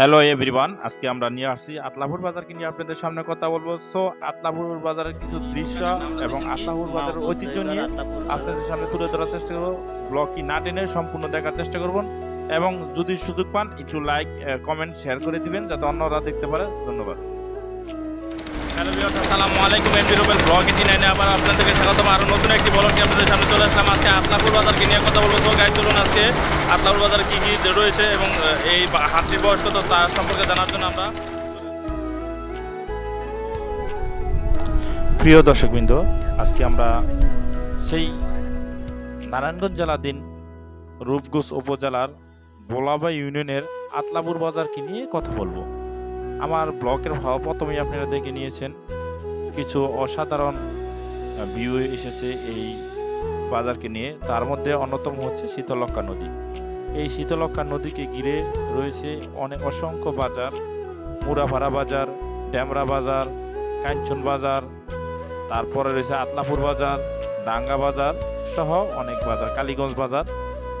Hello everyone আজকে আমরা নিয়ে আসছি আতলাপুর বাজারকে নিয়ে আপনাদের সামনে কথা বলব। সো আতলাপুর বাজারের কিছু দৃশ্য এবং আতলাপুর বাজারের ঐতিহ্য নিয়ে আপনাদের সামনে তুলে ধরার চেষ্টা করব। ব্লগটি না টেনে সম্পূর্ণ দেখার চেষ্টা করবেন এবং যদি সুযোগ পান, একটু লাইক কমেন্ট শেয়ার করে দিবেন, যাতে অন্যরা দেখতে পারে। ধন্যবাদ। হ্যালো ভিউয়ার্স, আসসালামু আলাইকুম। এমপি রুবেল ব্লগ এটি নাইনে আবার আপনাদেরকে স্বাগতম। আরও নতুন একটি ব্লগ নিয়ে আপনাদের সামনে চলে আসলাম। আজকে আতলাপুর বাজারকে নিয়ে কথা বলব। তো গাইড চলুন আজকে আতলাপুর বাজারে কী কী রয়েছে এবং এই হাটটির বয়স কত তার সম্পর্কে জানার জন্য আমরা প্রিয় দর্শকবৃন্দ, আজকে আমরা সেই নারায়ণগঞ্জ জেলাধীন রূপগঞ্জ উপজেলার বোলাবা ইউনিয়নের আতলাপুর বাজারকে নিয়ে কথা বলব। আমার ব্লকের ভাব প্রথমেই আপনারা দেখে নিয়েছেন। কিছু অসাধারণ ভিউ এসেছে এই বাজারকে নিয়ে। তার মধ্যে অন্যতম হচ্ছে শীতলক্ষা নদী। এই শীতলক্ষা নদীকে ঘিরে রয়েছে অনেক অসংখ্য বাজার। মুরাভাড়া বাজার, ড্যামরা বাজার, কাঞ্চন বাজার, তারপরে রয়েছে আতলাপুর বাজার, ডাঙ্গা বাজার সহ অনেক বাজার, কালীগঞ্জ বাজার।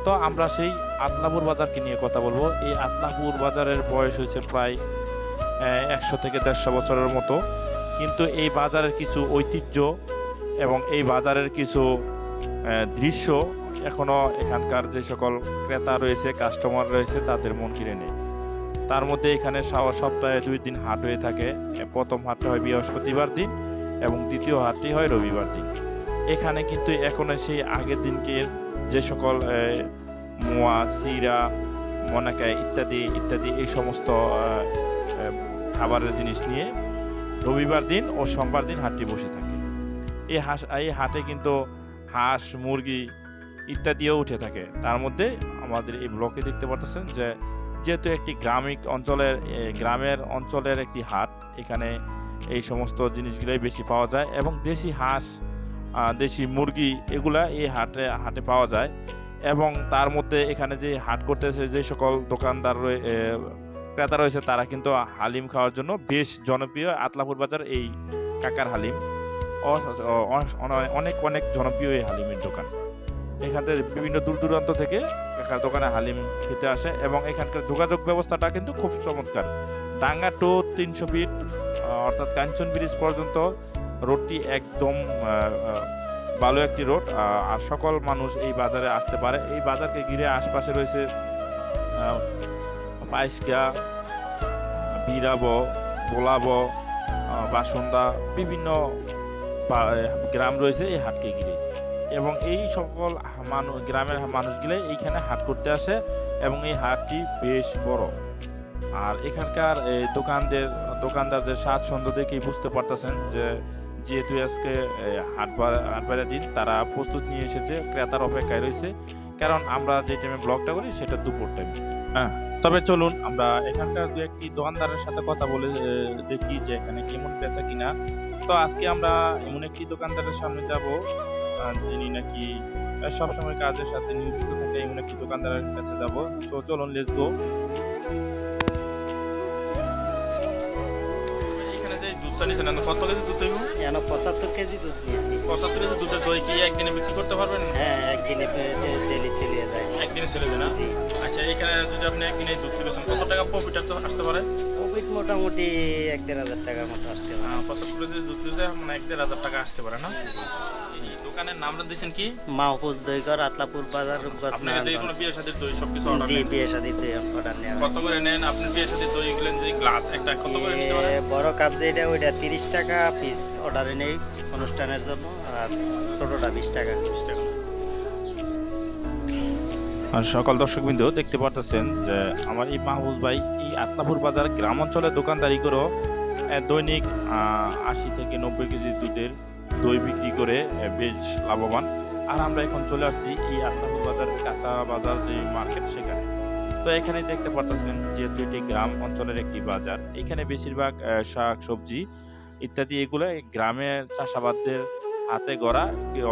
তো আমরা সেই আতলাপুর বাজারকে নিয়ে কথা বলব। এই আতলাপুর বাজারের বয়স হয়েছে প্রায় একশো থেকে দেড়শো বছরের মতো। কিন্তু এই বাজারের কিছু ঐতিহ্য এবং এই বাজারের কিছু দৃশ্য এখনও এখানকার যে সকল ক্রেতা রয়েছে কাস্টমার রয়েছে, তাদের মন কিনে নেই। তার মধ্যে এখানে সপ্তাহে দুই দিন হাট হয়ে থাকে। প্রথম হাটটা হয় বৃহস্পতিবার দিন এবং দ্বিতীয় হাটটি হয় রবিবার দিন। এখানে কিন্তু এখনও সেই আগের দিনকে যে সকল মোয়া চিরা মনাকায় ইত্যাদি ইত্যাদি এই সমস্ত খাবারের জিনিস নিয়ে রবিবার দিন ও সোমবার দিন হাটটি বসে থাকে। এই হাঁস, এই হাটে কিন্তু হাঁস, মুরগি ইত্যাদিও উঠে থাকে। তার মধ্যে আমাদের এই ব্লকে দেখতে পারতেছেন যে, যেহেতু একটি গ্রামিক অঞ্চলের গ্রামের অঞ্চলের একটি হাট, এখানে এই সমস্ত জিনিসগুলোই বেশি পাওয়া যায় এবং দেশি হাঁস দেশি মুরগি এগুলা এই হাটে হাটে পাওয়া যায়। এবং তার মধ্যে এখানে যে হাট করতেছে যে সকল দোকানদার ক্রেতা রয়েছে, তারা কিন্তু হালিম খাওয়ার জন্য বেশ জনপ্রিয় আতলাপুর বাজার এই কাকার হালিম। অনেক অনেক জনপ্রিয় এই হালিমের দোকান। এখান থেকে বিভিন্ন দূর দূরান্ত থেকে কাকার দোকানে হালিম খেতে আসে এবং এখানকার যোগাযোগ ব্যবস্থাটা কিন্তু খুব চমৎকার। ডাঙ্গা টু তিনশো ফিট, অর্থাৎ কাঞ্চন ব্রিজ পর্যন্ত রোডটি একদম ভালো একটি রোড। আর সকল মানুষ এই বাজারে আসতে পারে। এই বাজারকে ঘিরে আশপাশে রয়েছে আহ, পাইসকা বিরাব আহ, বাসন্দা বিভিন্ন গ্রাম রয়েছে এই হাটকে ঘিরে এবং এই সকল মানুষ গ্রামের মানুষগুলো এইখানে হাট করতে আসে এবং এই হাটটি বেশ বড়। আর এখানকার এই দোকানদের দোকানদারদের স্বাচ্ছন্দ্য দেখেই বুঝতে পারতেছেন যে যেহেতু আজকে এই, হাট বার- হাট বারের দিন তারা প্রস্তুত নিয়ে এসেছে ক্রেতার অপেক্ষায় রয়েছে। কারণ আমরা যে টাইমে ব্লগটা করি সেটা দুপুর টাইম হ্যাঁ। তবে চলুন আমরা এখানকার দু একটি দোকানদারের সাথে কথা বলে দেখি যে এখানে কেমন বেচা কিনা। তো আজকে আমরা এমন একটি দোকানদারের সামনে যাব যিনি নাকি সবসময় কাজের সাথে নিয়োজিত থাকে এমন একটি দোকানদারের কাছে যাব। তো চলুন লেটস গো এখানে যে দুধটা কত কেজি দুধ দেবো? যেন পঁচাত্তর কেজি দুধ নিয়েছি পঁচাত্তর কেজি দুধের দই কি একদিনে বিক্রি করতে পারবেন? হ্যাঁ একদিনে ডেলি সেলিয়ে যায়। একদিনে ছেলে দেয় না? আচ্ছা এখানে যদি আপনি দুধ কত টাকা প্রফিট আসতে পারে? প্রফিট মোটামুটি এক দেড় হাজার টাকার মতো আসতে পারে। দুধ মানে এক দেড় হাজার টাকা আসতে পারে না? দোকানের নামটা দিয়েছেন কি? মাহফুজ আতলাপুর বাজার রূপগঞ্জ আপনি যে কোনো বিয়ে সাথে দই সব কিছু অর্ডার জি নেন? বিয়ে শাদির দই অর্ডার নেওয়া কত করে নেন? আপনি বিয়ে সাথে দই গেলেন যে গ্লাস একটা কত করে নিতে পারেন? বড় কাপ যেটা ওইটা তিরিশ টাকা পিস অর্ডারে নেই অনুষ্ঠানের জন্য আর ছোটটা বিশ টাকা। বিশ টাকা। আর সকল দর্শকবৃন্দ দেখতে পারতেছেন যে আমার এই মাহবুজ ভাই এই আতলাপুর বাজার গ্রাম অঞ্চলে দোকানদারি করেও দৈনিক আশি থেকে নব্বই কেজি দুধের দই বিক্রি করে বেশ লাভবান। আর আমরা এখন চলে আসছি এই আতলাপুর বাজার কাঁচা বাজার যে মার্কেট সেখানে। তো এখানে দেখতে পারতেছেন যেহেতু এটি গ্রাম অঞ্চলের একটি বাজার, এখানে বেশিরভাগ শাক, সবজি ইত্যাদি এগুলো এই গ্রামের চাষাবাদদের হাতে গড়া,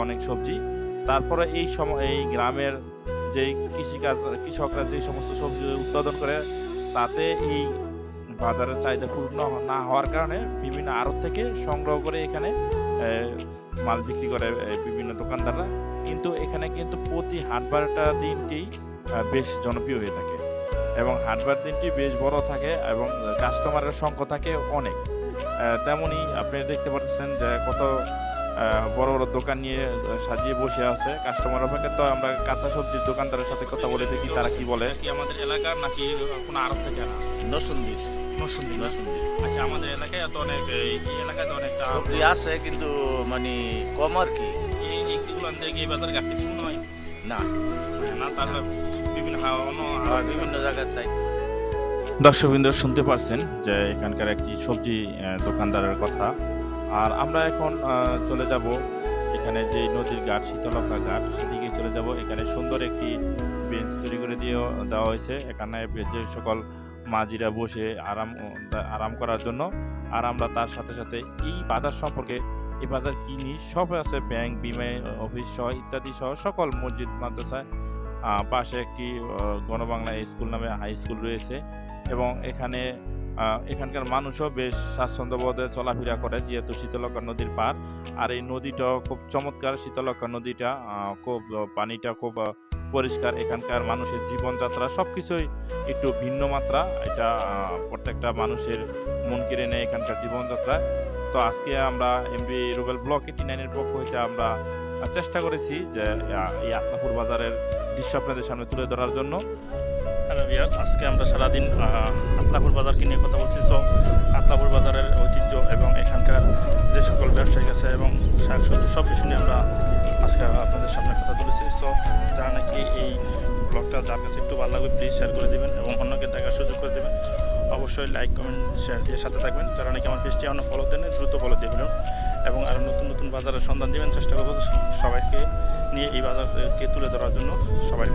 অনেক সবজি। তারপরে এই সময়, এই গ্রামের যে কৃষিকাজ কৃষকরা যে সমস্ত সবজি উৎপাদন করে তাতে এই বাজারের চাহিদা পূর্ণ না হওয়ার কারণে বিভিন্ন আড়ত থেকে সংগ্রহ করে এখানে মাল বিক্রি করে বিভিন্ন দোকানদাররা। কিন্তু এখানে কিন্তু প্রতি হাট বারোটা দিনকেই আহ, বেশ জনপ্রিয় হয়ে থাকে। এবং হাটবার দিনটি বেশ বড় থাকে এবং কাস্টমারের সংখ্যা থাকে অনেক। তেমনই আপনি দেখতে পাচ্ছেন যে কত বড় বড় দোকান নিয়ে সাজিয়ে বসে আছে। কাস্টমার অপেক্ষা তো আমরা কাঁচা সবজির দোকানদারের সাথে কথা বলে দেখি তারা কি বলে। কি আমাদের এলাকার নাকি কোনো আরব থেকে আনা? নসুন্দির নসুন্দির আচ্ছা আমাদের এলাকায় তো অনেক এই এলাকায় তো অনেকটা সবজি আছে কিন্তু মানে কম আর কি। এই এইগুলো গিয়ে বাজার ঘাটতি মনে হয় না। না তাহলে বিভিন্ন বিভিন্ন জায়গায় তাই। দর্শকবৃন্দ শুনতে পারছেন যে এখানকার একটি সবজি দোকানদারের কথা। আর আমরা এখন চলে যাব এখানে যে নদীর ঘাট শীতলক্ষা ঘাট সেদিকে চলে যাব। এখানে সুন্দর একটি বেঞ্চ তৈরি করে দিয়ে দেওয়া হয়েছে। এখানে যে সকল মাঝিরা বসে আরাম আরাম করার জন্য। আর আমরা তার সাথে সাথে এই বাজার সম্পর্কে, এই বাজার কিনি সব আছে। ব্যাংক, বিমা, অফিস সহ ইত্যাদি সহ সকল মসজিদ মাদ্রাসায় পাশে একটি গণবাংলা স্কুল নামে হাই স্কুল রয়েছে। এবং এখানে এখানকার মানুষও বেশ স্বাচ্ছন্দ্যবোধে চলাফেরা করে, যেহেতু শীতলক্ষা নদীর পার আর এই নদীটাও খুব চমৎকার শীতলক্ষা নদীটা খুব পানিটা খুব পরিষ্কার। এখানকার মানুষের জীবনযাত্রা সব কিছুই একটু ভিন্ন মাত্রা। এটা প্রত্যেকটা মানুষের মন কেড়ে নেয় এখানকার জীবনযাত্রা। তো আজকে আমরা এমবি রুবেল ব্লক এইটি নাইনের পক্ষ হইতে আমরা চেষ্টা করেছি যে এই আত্মাপুর বাজারের দৃশ্য আপনাদের সামনে তুলে ধরার জন্য। আজকে আমরা সারাদিন আতলাপুর বাজারকে নিয়ে কথা বলছি। সো আতলাপুর বাজারের ঐতিহ্য এবং এখানকার যে সকল ব্যবসায়ী আছে এবং শাক সবজি সব কিছু নিয়ে আমরা আজকে আপনাদের সামনে কথা তুলেছি সো যারা নাকি এই ব্লগটা যার কাছে একটু ভালো লাগবে প্লিজ শেয়ার করে দেবেন এবং অন্যকে দেখার সুযোগ করে দেবেন। অবশ্যই লাইক কমেন্ট শেয়ার দিয়ে সাথে থাকবেন। যারা নাকি আমার পেজটি এখনও ফলো দেন দ্রুত ফলো দিয়ে ফেলুন এবং আরও নতুন নতুন বাজারের সন্ধান দেবেন, চেষ্টা করব সবাইকে নিয়ে এই বাজারকে তুলে ধরার জন্য সবাই